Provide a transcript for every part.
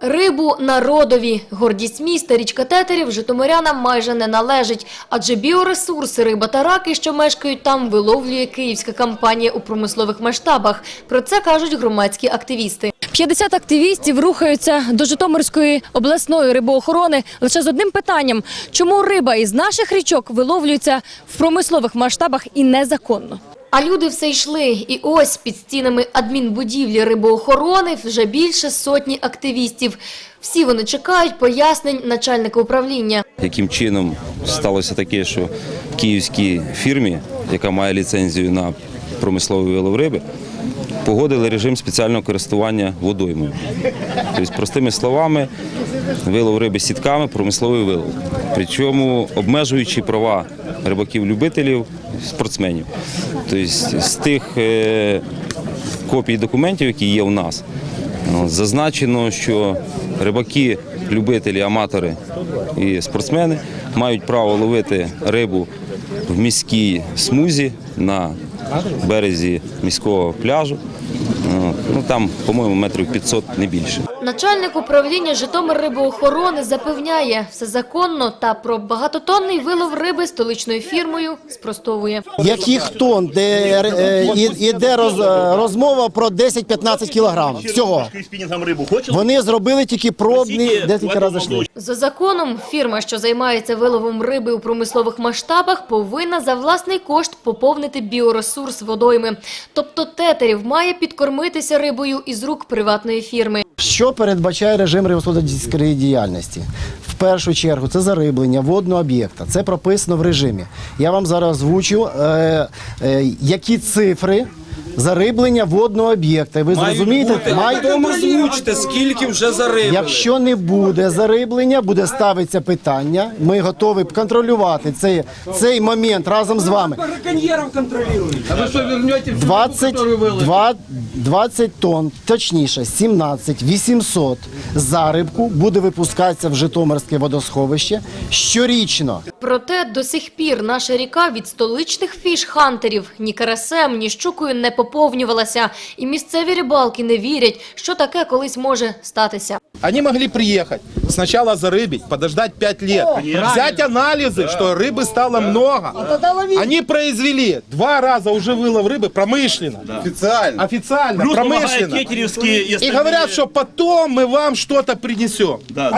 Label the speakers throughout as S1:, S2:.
S1: Рибу народові. Гордість міста річка Тетерів житомирянам майже не належить, адже біоресурси риба та раки, що мешкають там, виловлює київська компанія у промислових масштабах. Про це кажуть громадські активісти. 50 активістів рухаються до Житомирської обласної рибоохорони лише з одним питанням: чому риба із наших річок виловлюється в промислових масштабах і незаконно? А люди все йшли, і ось під стінами адмінбудівлі рибоохорони вже більше сотні активістів. Всі вони чекають пояснень начальника управління.
S2: Яким чином сталося таке, що київській фірмі, яка має ліцензію на промислові вилов риби, погодили режим спеціального користування водоймою. Тобто, простими словами, вилов риби сітками, промисловий вилов. Причому обмежуючи права рибаків-любителів, спортсменів. Тобто, з тих е, копій документів, які є у нас, Ну, Зазначено, що рибаки, любителі, аматори і спортсмени мають право ловити рибу в міській смузі на березі міського пляжу. Ну, там, по-моєму, метрів 500, не більше.
S1: Начальник управління Житомир рибоохорони запевняє, все законно та про багатотонний вилов риби столичною фірмою спростовує.
S3: яких тонн, де е, і- іде роз, е, розмова про 10-15 кілограм всього. Вони зробили тільки пробні, декілька разів йшли.
S1: За законом, фірма, що займається виловом риби у промислових масштабах, повинна за власний кошт поповнити біоресурс водойми. Тобто тетерів має підкормитися рибою із рук приватної фірми.
S3: Що передбачає режим рибосудової діяльності? В першу чергу це зариблення водного об'єкта. Це прописано в режимі. Я вам зараз озвучу, е, е, які цифри зариблення водного об'єкта. І Ви зрозумієте, мають-
S4: Потім озвучте, скільки вже зариблено.
S3: Якщо не буде зариблення, буде ставитися питання. Ми готові контролювати цей, цей момент разом з вами.
S4: Браконьеров контролюють. А ви що вернете
S3: 20, 20 тонн, точніше 17 800 зарибку буде випускатися в Житомирське водосховище щорічно.
S1: Проте до сих пір наша ріка від столичних фіш-хантерів ні карасем, ні щукою не поповнювалася. І місцеві рибалки не вірять, що таке колись може статися.
S5: Они могли приехать, сначала зарыбить, подождать 5 лет, взять анализы, что рыбы стало много. Они произвели два раза уже вылов рыбы промышленно. Официально. Официально,
S6: Плюс помогают
S5: промышленно.
S6: кетеревские и
S5: И
S6: остальные.
S5: говорят, что потом мы вам что-то принесем.
S6: Да, да.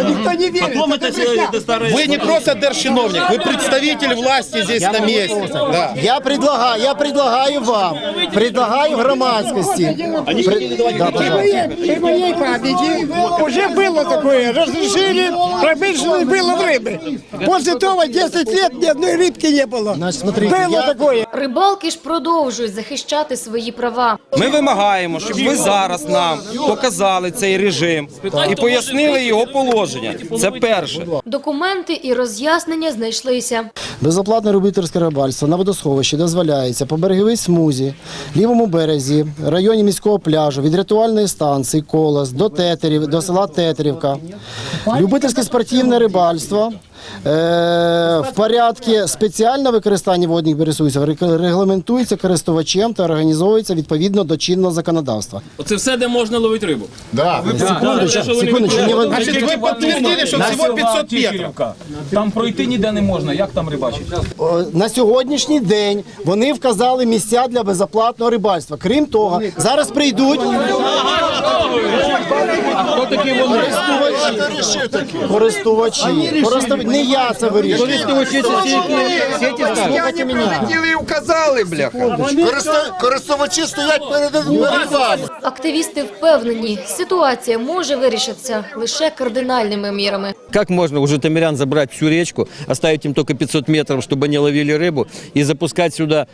S6: Потом это все это старое...
S5: Вы не просто держчиновник, вы представитель власти здесь на месте. Да.
S3: Я предлагаю, я предлагаю вам, предлагаю громадськості. При- Да, пожалуйста.
S7: При моей памяти уже было такое. Разрешили промышленный вылов рыбы. После того 10 лет ни одной рыбки не было.
S3: Значить, смотрите,
S7: Было
S3: я-
S7: такое.
S1: Рибалки ж продовжують захищати свої права.
S4: Ми вимагаємо, щоб ви зараз нам показали цей режим і пояснили його положення. Це перше.
S1: Документи і роз'яснення знайшлися.
S3: Безоплатне любительське рибальство на водосховищі дозволяється по береговій смузі, лівому березі, районі міського пляжу, від рятувальної станції Колос до Тетерів, до села Тетерівка. Любительське спортивне рибальство в порядку спеціального використання водних ресурсів регламентується користувачем та організовується відповідно до чинного законодавства.
S8: Оце все, де можна ловити рибу.
S3: Секундочку, секундочку, не ви-
S5: подтвердили, что всего 500 метров.
S8: Там пройти ніде не можна. Як там рибачить?
S3: О, на сьогоднішній день вони вказали місця для безоплатного рибальства. Крім того, зараз прийдуть
S8: Хто такі вони?
S3: користувачі. Користув- Не я це вирішую. Слухайте мене.
S7: указали, бляха.
S3: Користувачі стоять перед вами.
S1: Активісти впевнені, ситуація може вирішитися лише кардинальними мірами.
S9: Как можно у житомирян забрать всю речку, оставить им только 500 метров, чтобы они ловили рыбу, и запускать сюда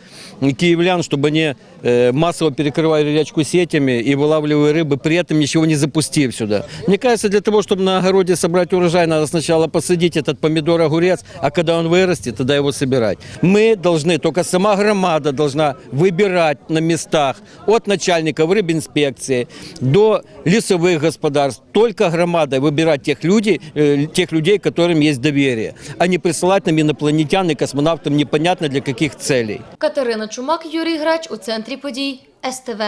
S9: киевлян, чтобы они э, массово перекрывали речку сетями и вылавливали рыбы, при этом ничего не запустив сюда. Мне кажется, для того, чтобы на огороде собрать урожай, надо сначала посадить этот помидор, огурец, а когда он вырастет, тогда его собирать. Мы должны, только сама громада должна выбирать на местах от начальников рыбинспекции до лесовых господарств. Только громада выбирать тех людей, э, тех людей, которым есть доверие, а не присылать нам инопланетян и космонавтам непонятно для каких целей.
S1: Катерина Чумак, Юрій Грач у центрі подій СТВ.